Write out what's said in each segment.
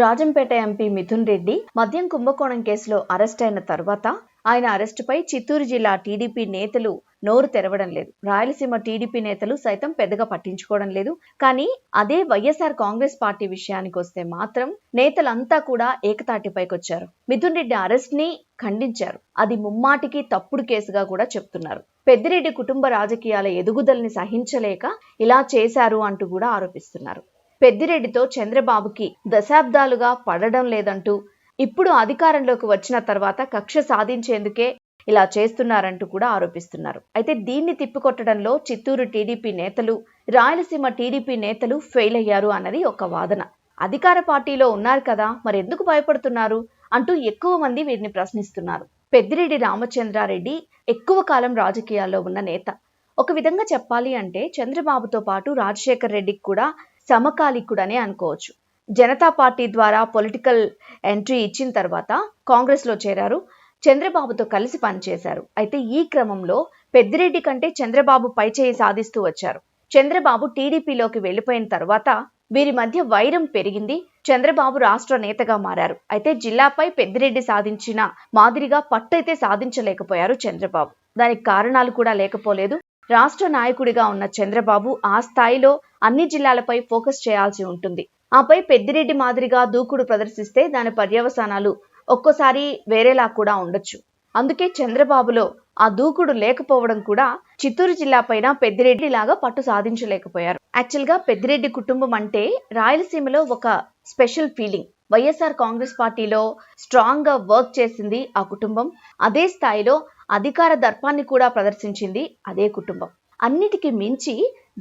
Rajampet MP Mithun Reddy మద్యం కుంభకోణం కేసులో అరెస్ట్ అయిన తర్వాత ఆయన అరెస్టుపై చిత్తూరు జిల్లా టీడీపీ నేతలు నోరు తెరవడం లేదు. రాయలసీమ టీడీపీ నేతలు సైతం పెద్దగా పట్టించుకోవడం లేదు. కానీ అదే వైఎస్ఆర్ కాంగ్రెస్ పార్టీ విషయానికి వస్తే మాత్రం నేతలంతా కూడా ఏకతాటిపైకొచ్చారు మిథున్ రెడ్డి అరెస్ట్ని ఖండించారు. అది ముమ్మాటికి తప్పుడు కేసుగా కూడా చెప్తున్నారు. పెద్దిరెడ్డి కుటుంబ రాజకీయాల ఎదుగుదలని సహించలేక ఇలా చేశారు అంటూ కూడా ఆరోపిస్తున్నారు. పెద్దిరెడ్డితో చంద్రబాబుకి దశాబ్దాలుగా పడడం లేదంటూ ఇప్పుడు అధికారంలోకి వచ్చిన తర్వాత కక్ష సాధించేందుకే ఇలా చేస్తున్నారంటూ కూడా ఆరోపిస్తున్నారు. అయితే దీన్ని తిప్పికొట్టడంలో చిత్తూరు టీడీపీ నేతలు రాయలసీమ టీడీపీ నేతలు ఫెయిల్ అయ్యారు అన్నది ఒక వాదన. అధికార పార్టీలో ఉన్నారు కదా మరి ఎందుకు భయపడుతున్నారు అంటూ ఎక్కువ మంది వీరిని ప్రశ్నిస్తున్నారు. పెద్దిరెడ్డి రామచంద్రారెడ్డి ఎక్కువ కాలం రాజకీయాల్లో ఉన్న నేత. ఒక విధంగా చెప్పాలి అంటే చంద్రబాబుతో పాటు రాజశేఖర్ రెడ్డికి కూడా సమకాలికుడనే అనుకోవచ్చు. జనతా పార్టీ ద్వారా పొలిటికల్ ఎంట్రీ ఇచ్చిన తర్వాత కాంగ్రెస్లో చేరారు. చంద్రబాబుతో కలిసి పనిచేశారు. అయితే ఈ క్రమంలో పెద్దిరెడ్డి కంటే చంద్రబాబు పైచేయి సాధిస్తూ వచ్చారు. చంద్రబాబు టీడీపీలోకి వెళ్ళిపోయిన తర్వాత వీరి మధ్య వైరం పెరిగింది. చంద్రబాబు రాష్ట్ర నేతగా మారారు. అయితే జిల్లాపై పెద్దిరెడ్డి సాధించిన మాదిరిగా పట్టయితే సాధించలేకపోయారు చంద్రబాబు. దానికి కారణాలు కూడా లేకపోలేదు. రాష్ట్ర నాయకుడిగా ఉన్న చంద్రబాబు ఆ స్థాయిలో అన్ని జిల్లాలపై ఫోకస్ చేయాల్సి ఉంటుంది. ఆపై పెద్దిరెడ్డి మాదిరిగా దూకుడు ప్రదర్శిస్తే దాని పర్యవసానాలు ఒక్కోసారి వేరేలా కూడా ఉండొచ్చు. అందుకే చంద్రబాబులో ఆ దూకుడు లేకపోవడం కూడా చిత్తూరు జిల్లా పైన పెద్దిరెడ్డి లాగా పట్టు సాధించలేకపోయారు. యాక్చువల్గా పెద్దిరెడ్డి కుటుంబం అంటే రాయలసీమలో ఒక స్పెషల్ ఫీలింగ్. వైఎస్ఆర్ కాంగ్రెస్ పార్టీలో స్ట్రాంగ్గా వర్క్ చేసింది ఆ కుటుంబం. అదే స్థాయిలో అధికార దర్పాన్ని కూడా ప్రదర్శించింది అదే కుటుంబం. అన్నిటికీ మించి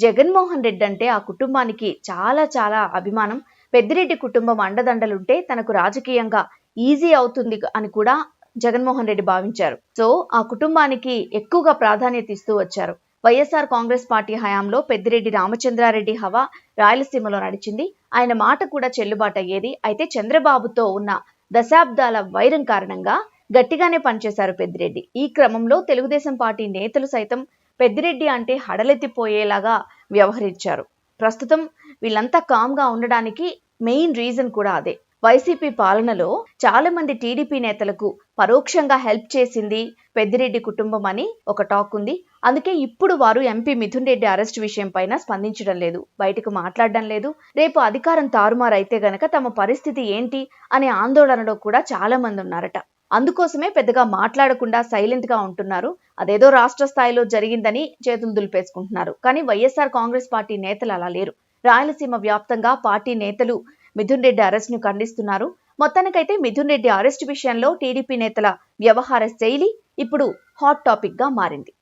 జగన్మోహన్ రెడ్డి అంటే ఆ కుటుంబానికి చాలా చాలా అభిమానం. పెద్దిరెడ్డి కుటుంబం అండదండలుంటే తనకు రాజకీయంగా ఈజీ అవుతుంది అని కూడా జగన్మోహన్ రెడ్డి భావించారు. సో ఆ కుటుంబానికి ఎక్కువగా ప్రాధాన్యత ఇస్తూ వచ్చారు. వైఎస్ఆర్ కాంగ్రెస్ పార్టీ హయాంలో పెద్దిరెడ్డి రామచంద్రారెడ్డి హవా రాయలసీమలో నడిచింది. ఆయన మాట కూడా చెల్లుబాటు అయ్యేది అయితే చంద్రబాబుతో ఉన్న దశాబ్దాల వైరం కారణంగా గట్టిగానే పనిచేశారు పెద్దిరెడ్డి. ఈ క్రమంలో తెలుగుదేశం పార్టీ నేతలు సైతం పెద్దిరెడ్డి అంటే హడలెత్తిపోయేలాగా వ్యవహరించారు. ప్రస్తుతం వీళ్ళంతా కామ్గా ఉండడానికి మెయిన్ రీజన్ కూడా అదే. వైసీపీ పాలనలో చాలా మంది టీడీపీ నేతలకు పరోక్షంగా హెల్ప్ చేసింది పెద్దిరెడ్డి కుటుంబం అని ఒక టాక్ ఉంది. అందుకే ఇప్పుడు వారు ఎంపీ మిథున్ రెడ్డి అరెస్ట్ విషయం పైన స్పందించడం లేదు. బయటకు మాట్లాడడం లేదు. రేపు అధికారం తారుమారైతే గనక తమ పరిస్థితి ఏంటి అనే ఆందోళనలో కూడా చాలా మంది ఉన్నారట. అందుకోసమే పెద్దగా మాట్లాడకుండా సైలెంట్గా ఉంటున్నారు. అదేదో రాష్ట్ర స్థాయిలో జరిగిందని చేతులు దులిపేసుకుంటున్నారు. కానీ వైఎస్ఆర్ కాంగ్రెస్ పార్టీ నేతలు అలా లేరు. రాయలసీమ వ్యాప్తంగా పార్టీ నేతలు మిథున్ రెడ్డి అరెస్ట్ను ఖండిస్తున్నారు. మొత్తానికైతే మిథున్ రెడ్డి అరెస్ట్ విషయంలో టీడీపీ నేతల వ్యవహార శైలి ఇప్పుడు హాట్ టాపిక్గా మారింది.